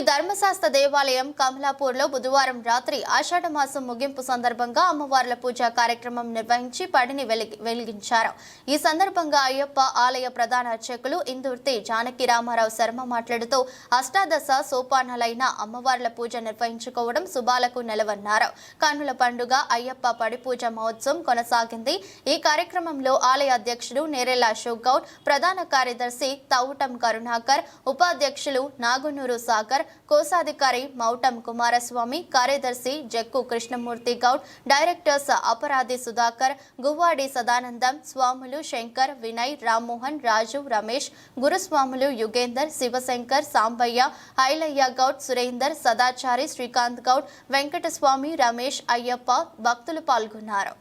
ధర్మశాస్త్ర దేవాలయం కమలాపూర్లో బుధవారం రాత్రి ఆషాఢ మాసం ముగింపు సందర్భంగా అమ్మవార్ల పూజ కార్యక్రమం నిర్వహించి పడిని వెలిగి- వెలిగించారు. ఈ సందర్భంగా అయ్యప్ప ఆలయ ప్రధాన అర్చకులు ఇందుర్తి జానకి రామారావు శర్మ మాట్లాడుతూ అష్టాదశ సోపానాలైన అమ్మవార్ల పూజ నిర్వహించుకోవడం శుభాలకు నెలవన్నారు. కన్నుల పండుగ అయ్యప్ప పడి పూజ మహోత్సవం కొనసాగింది. ఈ కార్యక్రమంలో ఆలయ అధ్యక్షుడు నేరెల అశోక్ గౌడ్ ప్రధాన కార్యదర్శి తౌటం కరుణాకర్ ఉపాధ్యక్షులు నాగునూరు సాగర్ కోశాధికారి మౌటం కుమారస్వామి కార్యదర్శి జక్కు కృష్ణమూర్తి గౌడ్ డైరెక్టర్స్ అపరాధి సుధాకర్ గువ్వాడి సదానందం స్వాములు శంకర్ వినయ్ రామ్మోహన్ రాజు రమేష్ గురుస్వాములు యుగేందర్ శివశంకర్ సాంబయ్య ఐలయ్య గౌడ్ సురేందర్ సదాచారి శ్రీకాంత్ గౌడ్ వెంకటస్వామి రమేష్ అయ్యప్ప భక్తులు పాల్గొన్నారు.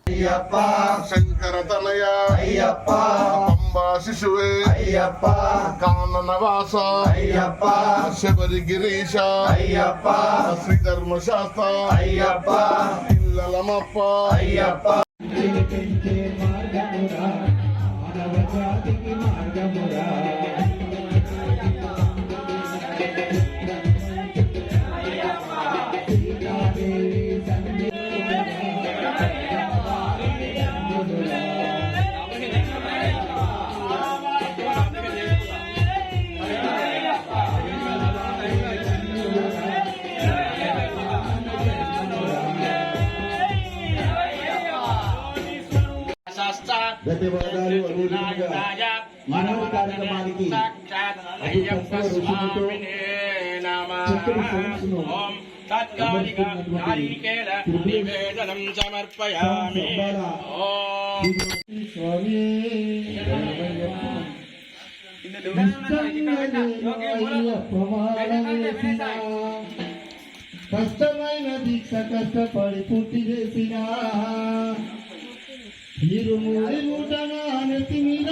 శిశువే. అయ్యప్ప. కానన వాస అయ్యప్ప. శబరి గిరీశ. అయ్యప్ప. శ్రీధర్మ శాస్త్ర. అయ్యప్ప. పిల్లలమప్ప అయ్యప్ప. ధన్యవాదాలు అదేవిధంగా ఈనాడు కార్యక్రమానికి సమర్పయామి స్వామి కష్టమైన దీక్ష కష్టపడి పూర్తి చేసిన నీరు మూడి మూటగా నెత్తి మీద